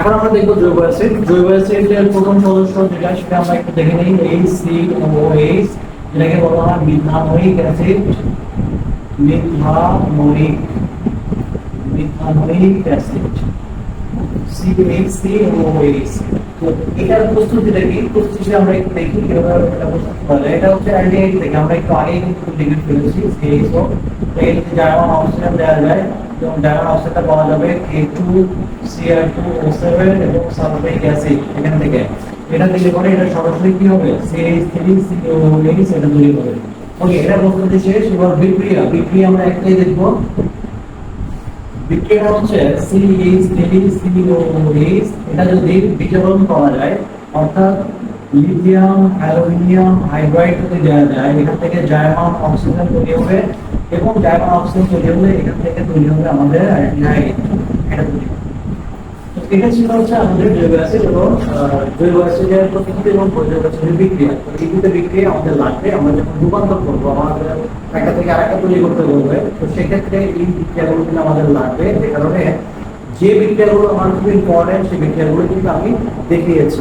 এখন আমরা দেখব জৈব অ্যাসিড জৈব অ্যাসিডের প্রথম সদস্য যেটা, সেটা আমরা একটু দেখে নিই। এই সি ও এইচ যেটাকে বলা হয় methanoic acid methanoic methanoic acid CHCOOH এটার প্রস্তুতিটা কি প্রস্তুতি আমরা একটু দেখি কীভাবে এটা হচ্ছে থেকে আমরা একটু আগে কিন্তু ফেলেছি অক্সিজেন দেওয়া যায়। এবং পাওয়া যাবে K2Cr2O7 এবং সালফারিক অ্যাসিড এখান থেকে। এটা দিলে পরে এটা সরাসরি কি হবে? CH3COOH এটা তৈরি হবে। ওকে এটা প্রস্তুতি শেষ, এবার বিক্রিয়া বিক্রিয়া আমরা একটাই দেখব। বিক্রিয়া হচ্ছে CH3COOH এটা যদি বিজারণ করা যায়, অর্থাৎ লিথিয়াম, অ্যালুমিনিয়াম, হাইড্রাইড যদি দেওয়া যায়, এখান থেকে জায়মান অক্সিজেন তৈরি হবে এবং জায়মান অক্সিজেন তৈরি হলে এখান থেকে তৈরি হবে আমাদের অ্যালডিহাইড এটা তৈরি এটা ছিল হচ্ছে আমাদের জৈব অ্যাসিড এবং জৈব অ্যাসিডের প্রকৃতি এবং জৈব অ্যাসিডের বিক্রিয়া। তো এই দুটো বিক্রিয়া আমাদের লাগবে। আমরা যখন রূপান্তর করব, আমাদের একটা থেকে আরেকটা তৈরি করতে বলবে। তো সেক্ষেত্রে এই বিক্রিয়াগুলো কিন্তু আমাদের লাগবে। যে কারণে যে বিক্রিয়াগুলো আমার খুব ইম্পর্টেন্ট সেই বিক্রিয়াগুলো কিন্তু আমি দেখিয়েছি।